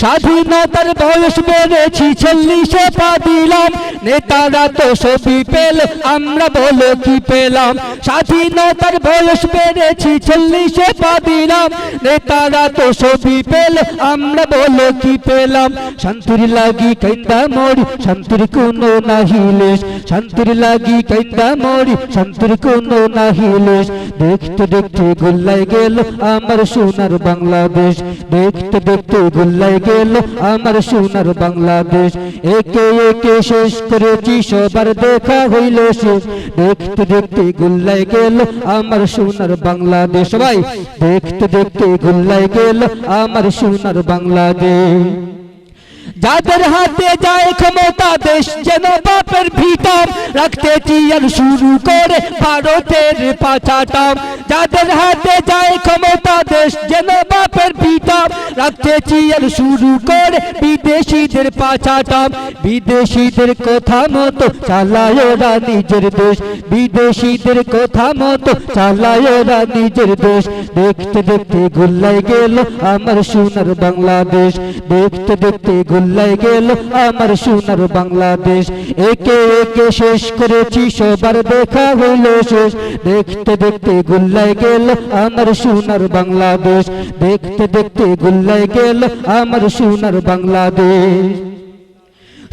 স্বাধীনতার বয়স বেড়েছি চল্লিশে পা দিলাম নেতারা তো সবই পেল, আমরা বলো কি পেলাম? স্বাধীনতার বয়স বেড়েছি চল্লিশে পা দিলাম নেতারা তো সবই পেল, আমরা বলো কি পেলাম? শান্তির লাগি কেন্দা মরি, শান্তির কোনো নাহিলেশ শান্তির লাগি কেন্দা মরি, শান্তির কোনো নাহিলেশ দেখতে দেখতে গুল্লাই গেল আমার সোনার বাংলাদেশ। দেখতে দেখতে গুল্লাই গেল আমার সোনার বাংলাদেশ। একে একে শেষ করেছি, সবার দেখা হইল শেষ দেখতে দেখতে গুল্লাই গেল আমার সোনার বাংলাদেশ। ভাই দেখতে দেখতে গুল্লাই গেল আমার সোনার বাংলাদেশ। যাদের হাতে যায় ক্ষমতা, দেশ যেন বাপের ভিটাম রাখতে চিয়ার শুরু করে ভারতের পাচাটাম। যাদের হাতে যায় ক্ষমতা, দেশ যেন রাখতে চিয়ার শুরু করে বিদেশিদের পাচাটাম বিদেশিদের কথা মতো চালায় ওরা নিজের দেশ বিদেশিদের কথা মতো চালায় ওরা নিজের দেশ দেখতে দেখতে গুল্লাই গেল আমার সোনার বাংলাদেশ। দেখতে দেখতে গুল্লাই গেল আমার সোনার বাংলাদেশ। একে একে শেষ করেছি, সবার দেখা হইল শেষ। দেখতে দেখতে গুল্লাই গেল আমার সোনার বাংলাদেশ। দেখতে দেখতে গুল্লাই গেল আমার সোনার বাংলাদেশ।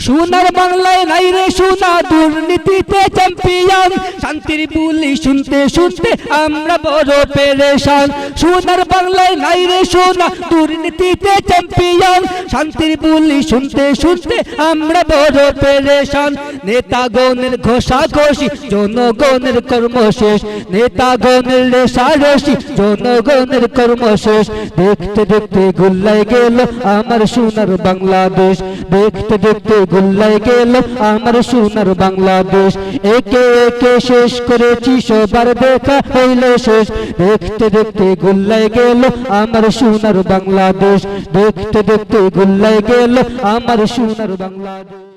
সোনার বাংলায় নাই রে সোনা, দুর্নীতিতে চ্যাম্পিয়ন শান্তির বুলি শুনতে শুনতে আমরা বড় পেরেশান। সোনার বাংলায় নাই রে সোনা, দুর্নীতিতে চ্যাম্পিয়ন শান্তির বুলি শুনতে শুনতে আমরা বড় পেরেশান। নেতাগণের ঘোষাঘষি জনগণের কর্মশেষ। নেতাগণের রেশারেশি জনগণের কর্মশেষ। দেখতে দেখতে গুল্লাই গেল আমার সোনার বাংলাদেশ। দেখতে দেখতে গুল্লাই গেল আমার সোনার বাংলাদেশ। একে একে শেষ করেছি, সবার দেখা হইল শেষ। দেখতে দেখতে গুল্লাই গেল আমার সোনার বাংলাদেশ। দেখতে দেখতে গুল্লাই গেল আমার সোনার বাংলাদেশ।